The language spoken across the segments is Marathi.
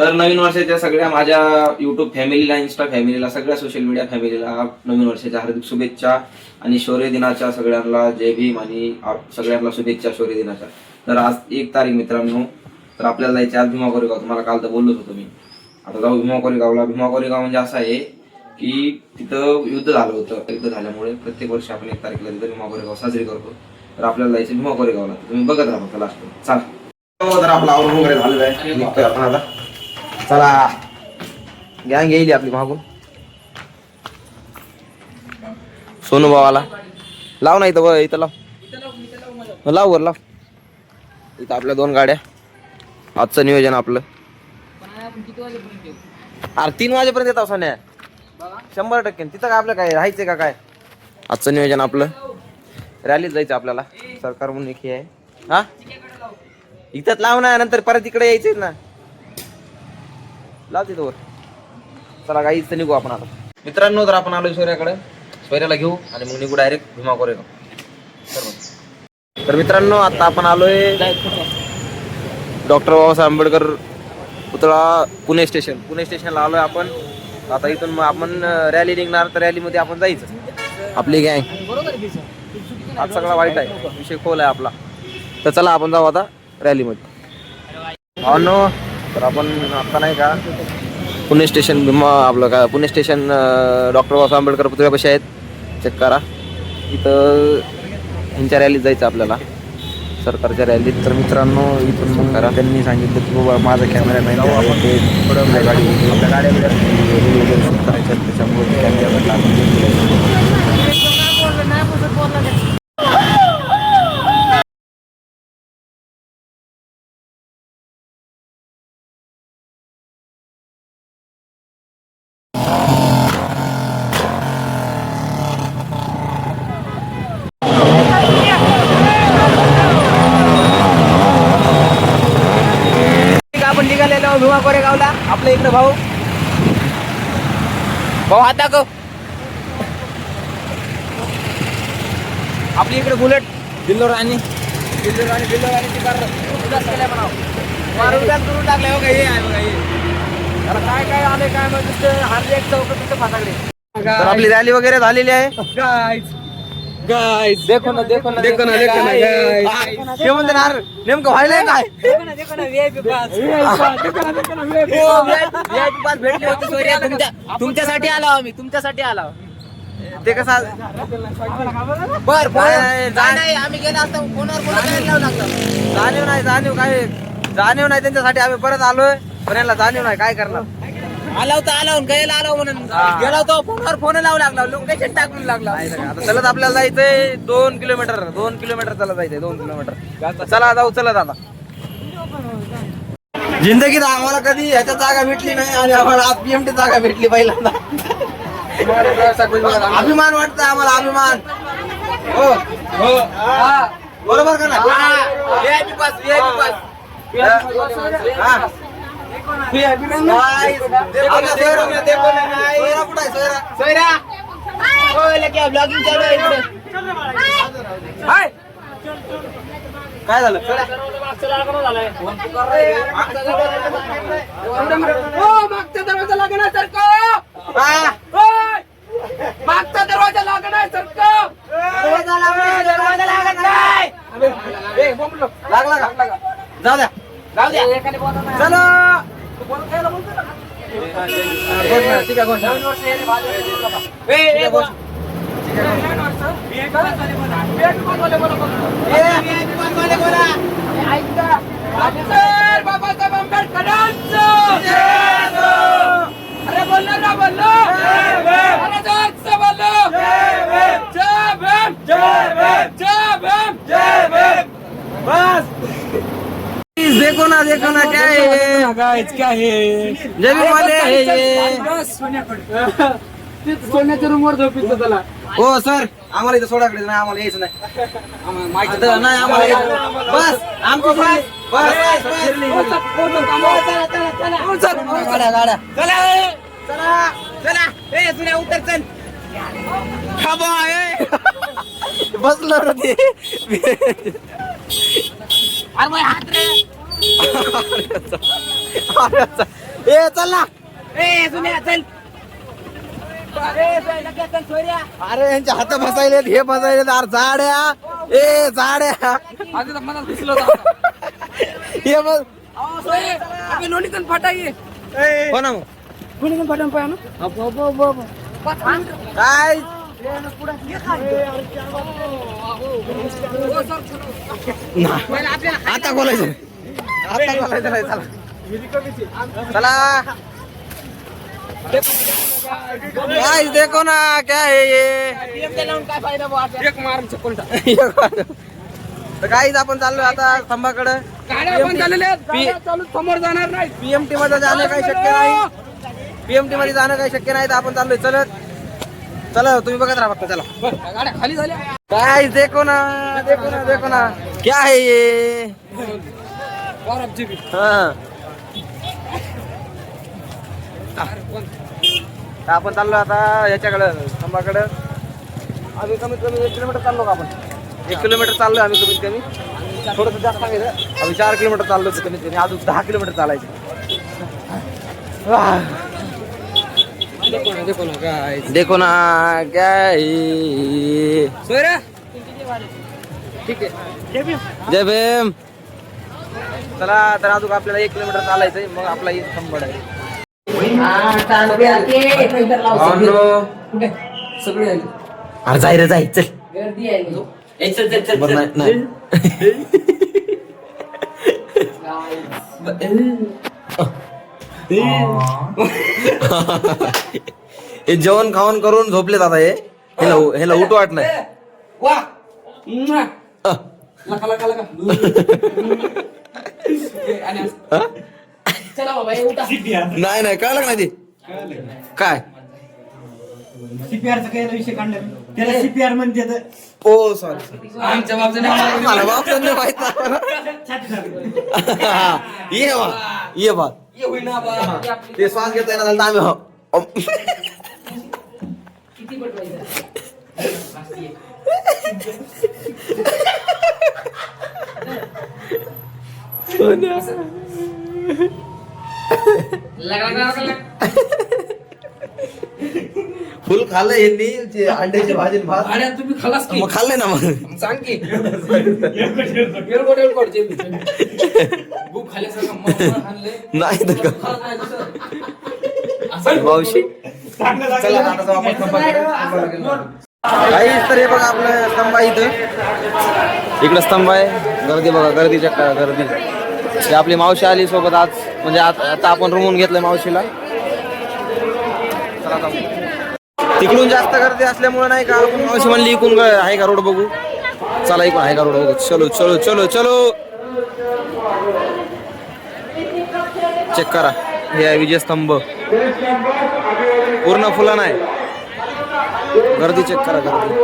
तर नवीन वर्षाच्या सगळ्या माझ्या युट्यूब फॅमिलीला इन्स्टा फॅमिलीला सगळ्या सोशल मीडिया फॅमिलीला नवीन वर्षाच्या हार्दिक शुभेच्छा आणि शौर्य दिनाच्या सगळ्यांना जय भीम आणि सगळ्यांना शुभेच्छा शौर्य दिनाच्या. तर आज एक तारीख मित्रांनो तर आपल्याला जायचे आज भीमा कोरेगाव. तुम्हाला काल तर बोललोच होतो मी. आता जाऊ भीमा कोरेगावला. भीमा कोरेगाव म्हणजे असं आहे की तिथं युद्ध झालं होतं. युद्ध झाल्यामुळे प्रत्येक वर्षी आपण एक तारखेला तिथं भीमा कोरेगाव साजरी करतो. तर आपल्याला जायचं भीमा कोरेगावला. तुम्ही बघत राहा फक्त लास्ट चला तर आपला आवरून वगैरे झालेला आहे. निघतोय आपण आता. चला. गँग येईल आपली मागून. सोनू भावाला. लाव ना इथं इथं लाव. लाव वर लाव. इथं आपल्या दोन गाड्या. आजचं नियोजन आपलं. अरे तीन वाजेपर्यंत येतात सोन्या. शंभर टक्के. तिथं काय आपलं काय राहायचंय का काय? आजचं नियोजन आपलं. रॅलीत जायचं आपल्याला. सरकार म्हणून एक हे आहे. हा? इथंच लाव ना नंतर परत इकडे यायचंय ना. लाव तिथं वर. चला काहीच निघू आपण आता. मित्रांनो तर आपण आलो शौर्याकडे शौर्याला घेऊ आणि मग निघू डायरेक्ट भीमा कोरेगाव. तर मग. तर मित्रांनो आता आपण आलोय डॉक्टर बाबासाहेब आंबेडकर पुतळा पुणे स्टेशन पुणे स्टेशनला आलोय आपण. आता इथून मग आपण रॅली निघणार. तर रॅलीमध्ये आपण जायचं. आपली गँग आज सगळा वाईट आहे. विषय खोल आहे आपला. तर चला आपण जाऊ आता रॅलीमध्ये नो तर आपण आता नाही का पुणे स्टेशन भीमा आपलं का पुणे स्टेशन डॉक्टर बाबासाहेब आंबेडकर पुतळ्यापाशी आहेत. चेक करा. इथं ह्यांच्या रॅलीत जायचं आपल्याला. सरकारच्या रॅलीत तर मित्रांनो इथून मग करा. त्यांनी सांगितलं की बाबा माझा कॅमेरा नाही आपण. ते थोडं गाडी आपल्या गाड्या करायच्या त्याच्यामुळे भीमा कोरेगावला आपल्या इकडे भाऊ. भाऊ हात दाखव. आपली इकडे बुलेट दिल्लो राणी दिल्लो राणी दिल्लो राणी उदास केलाय म्हणा मार उदास करून टाकलाय बघा हे आहे बघा हे काय काय आले काय मग नुसतं हार्ले एक चौक नुसतं फाटाकडे आपली रॅली वगैरे झालेली आहे. गाइस देखो ना देखो ना देखो ना, देखो ना, guys. ते म्हणते ना अरे, नेमकं व्हायलंय काय तुमच्यासाठी आलो आम्ही तुमच्यासाठी आलो ते कसं बर नाही, जा- नाही आम्ही गेलो असता फोनवर लागलं जाणीव नाही जाणीव काय जाणीव नाही त्यांच्यासाठी आम्ही परत आलोय पण यांना जाणीव नाही काय करणार आला होता आला गैला आलो म्हणून. गेला होता फोनवर फोन लावू लागला लोकेशन टाकून लागला. आता चलत आपल्याला जायचंय दोन किलोमीटर दोन किलोमीटर चला जायचंय दोन किलोमीटर. चला जाऊ चलत आता जिंदगीत आम्हाला कधी ह्याच्या जागा भेटली नाही आणि आम्हाला आज पीएमटी जागा भेटली पहिल्यांदा. अभिमान वाटतं आम्हाला अभिमान. हो. हा. बरोबर का ना ब्लॉगिंग चालू आहे काय झालं हो मागचा दरवाजा लागणार सरको मागचा दरवाजा लागणार सरको दरवाजा लागणार दरवाजा लागणार ए, लागला का? जाऊ द्या. जाऊ द्या. चला. बोल. डॉक्टर बाबासाहेब आंबेडकरांचं अरे बोललो ना बोललो अरे जास्त बोललो जय भीम जय भीम जय भीम जय भीम देखो ना देखो ना क्या है क्या है वाले हे, हे. सोन्याच्या झोपित त्याला. हो सर आम्हाला इथं सोडाकडे नाही आम्हाला यायचं नाही. आता नाही आम्हाला यायचं. बस आमची सोय. बस गाड्या गाड्या. चला चला चला. ए उतर चल. बसलो ते. अरे हात रे. ए चल ना ए सुन्या चल अरे यांच्या हात बसायलेत हे बसायलेत. अरे जाड्या. ए जाड्या. आधी तर मनात दिसलं होतं हे लोणीतून फाटा ये हो ना मग? लोणीतून फाटा पाया. काय. आता बोलायचं. आता बोलायचं नाही चला. चला काय देखो ना क्या है ये? एक तर आपण चाललोय आता स्तंभाकडे समोर जाणार नाही पीएमटी मध्ये जाणं काही शक्य नाही. पीएमटी मध्ये जाणं काही शक्य नाही. तर आपण चाललोय. चलत. चला तुम्ही बघत राहा फक्त. चला. गाड्या खाली झाल्या. काय देखो ना देखो ना देखो ना. क्या है ये? हा. आपण चाललो आता याच्याकडं स्तंभाकडं आम्ही कमीत कमी एक किलोमीटर चाललो का आपण? एक किलोमीटर चाललोय आम्ही कमीत कमी. थोडंसं जास्त सांगायचं आम्ही चार किलोमीटर चाललो होतो कमीत कमी. अजून दहा किलोमीटर चालायचे. देखो ना, देखो ना, guys. देखो ना? ठीक आहे. जय भीम. चला तर अजून आपल्याला एक किलोमीटर चालायचंय मग आपला थांबड आहे. अरे जाय रे जाय चल. बरं नाही- नाही. हे जेवण खावण करून झोपले दादा हे. ह्याला ह्याला उठ वाट नाही. लका लका लका? चला बाबा ए, उठा नाही नाही कळलं का नाही ते काय? सीपीआरचा काय विषय काढला त्याला सीपीआर म्हणते तर. ओ सॉरी आमच्या मला माहीत नाही ये बा ये बा. ये होईना बा. ते श्वास घेता येणार झालं तर आम्ही हो. किती पटवायचं? लगा लगा लगा लगा. फुल खाल्लं यांनी जे अंड्याची भाजी आणि भात. गाड्या तुम्ही खलास की? मग खाल्ले ना मग. सांग की. एळकोट एळकोट जे भूक खाल्यासारखं मग आणलंय. नाही तर का. असं मावशी. चला आता जाऊ आपण गेलो. काहीच तर हे बघा आपलं स्तंभ आहे इथं? इकडं स्तंभ आहे. गर्दी बघा गर्दी चक्का गर्दी. ते आपली मावशी आली सोबत आज. म्हणजे आता आपण रूमून घेतलंय मावशीला. चला तिकडून जास्त गर्दी असल्यामुळे नाही का? मावशी म्हणली इकडून आहे का रोड बघू? चला इकडून आहे का रोड बघू? चलो चलो चलो चलो. चेक करा. हे आहे विजयस्तंभ. पूर्ण फुला नाही. गर्दी चेक करा गर्दी.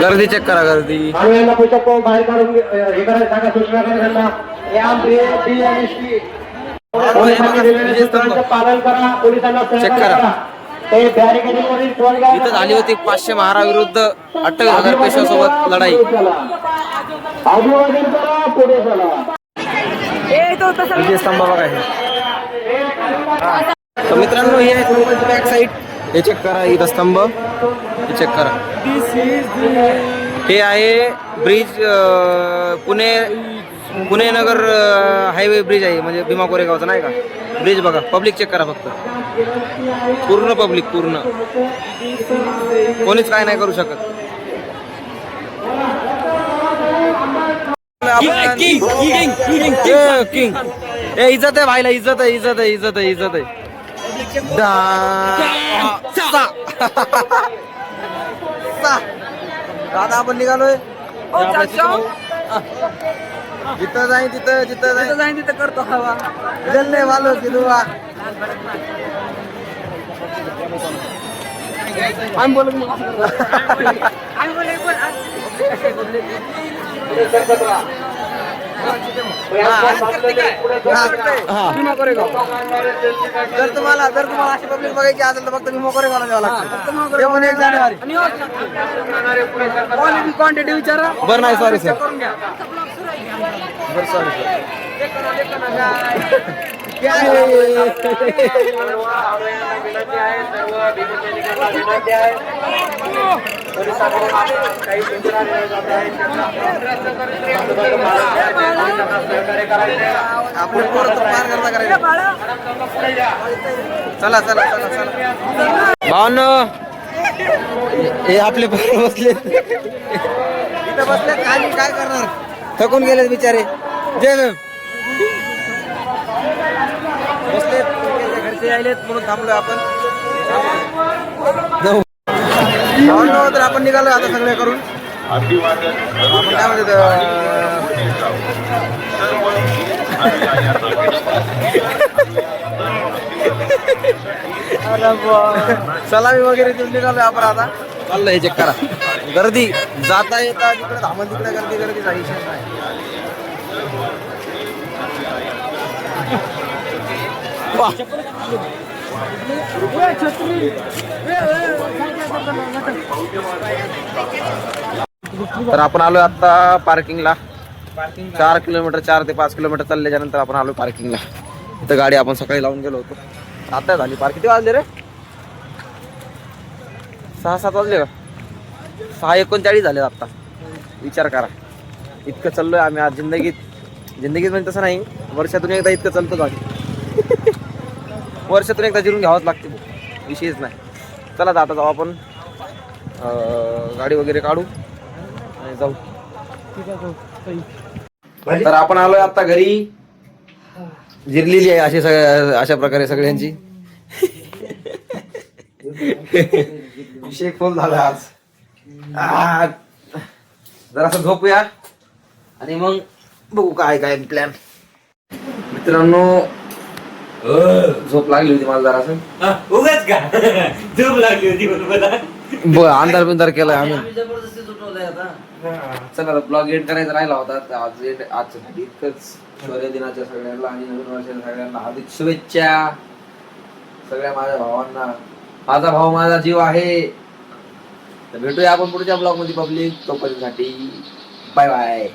गर्दी चेक करा गर्दी. बाहेर काढून हे करायला सांगा सूचना पालन करा पोलिसांना चेक करा. इथं झाली होती पाचशे महारा विरुद्ध अठ्ठावीस हजार पेशासोबत लढाई. विजयस्तंभ बघा. तर मित्रांनो हे बॅक साईड हे चेक करा इथं स्तंभ. हे चेक करा. हे आहे bridge Pune Pune Nagar highway bridge आहे म्हणजे भीमा कोरेगावचा नाही का? ब्रिज बघा पब्लिक चेक करा फक्त. पूर्ण पब्लिक पूर्ण. कोणीच काय नाही करू शकत. किंग ए इज्जत आहे भाईला इज्जत आहे इज्जत आहे इज्जत आहे इज्जत आहे. दा- सा. सा. आता आपण निघालोय. आ. जिथं जाईन तिथं जिथं जाईन. जाईन तिथं करतो हवा. जल्ले वालो की दुआ आम्ही बोलत मग हा. जर तुम्हाला जर तुम्हाला अशी पब्लिक बघायची असेल तर फक्त भीमा कोरेगावला जावं लागतं ते पण एक जानेवारी क्वांटिटी विचारा बरं नाही सॉरी सर बरं सॉरी सर विनंती आहे सर्व भीमसैनिकांना विनंती आहे पोलिसांकडून काही सूचना दिल्या जात आहेत त्यांना सहकार्य करायचे आपले पोरं तर फार करता करायचं चला चला चला चला भावनो हे आपले बसले. इथं बसले खाली काय करणार? थकून गेले बिचारे. जय भीम बसले घरचे आलेत म्हणून थांबलोय आपण जाऊ तर आपण निघालो आता सगळे करून. आपण काय म्हणतो सलामी वगैरे देऊन निघालोय आपण आता चाललं हे चेक करा. गर्दी जाता येता तिकडे धामण तिकडे गर्दी गर्दी विषय नाही. तर आपण आलोय आता पार्किंगला चार किलोमीटर चार ते पाच किलोमीटर चालल्याच्या नंतर आपण आलो पार्किंगला इथं गाडी आपण सकाळी लावून गेलो होतो. आता झाली पार्क किती वाजले रे? सहा सात वाजले का? सहा एकोणचाळीस झाले आता. विचार करा. इतकं चाललोय आम्ही आज जिंदगीत. जिंदगीत म्हणजे तसं नाही. वर्षातून एकदा इतकं चालतो गाडी. वर्षातून एकदा जिरून घ्यावंच लागते विषयच नाही. चला आता जाऊ आपण. गाडी वगैरे काढू आणि जाऊ. तर आपण आलोय आता घरी. जिरलेली आहे अशी सगळ्या अशा प्रकारे सगळ्यांची. विषय खोल झाला आज. जरासा जरासं झोपूया. आणि मग बघू काय काय प्लॅन मित्रांनो झोप लागली होती मला जरासं. उगाच का? झोप लागली होती मला. ब अंधार बिंधार केलाय आम्ही चला ब्लॉग एड करायचा राहिला होता. तर आज एड आजच्यासाठी इतकंच. शौर्य दिनाच्या सगळ्यांना आणि नवीन वर्षाच्या सगळ्यांना हार्दिक शुभेच्छा. सगळ्या माझ्या भावांना. माझा भाऊ माझा जीव आहे. तर भेटूया आपण पुढच्या ब्लॉगमध्ये पब्लिक. तोपर्यंतसाठी bye bye.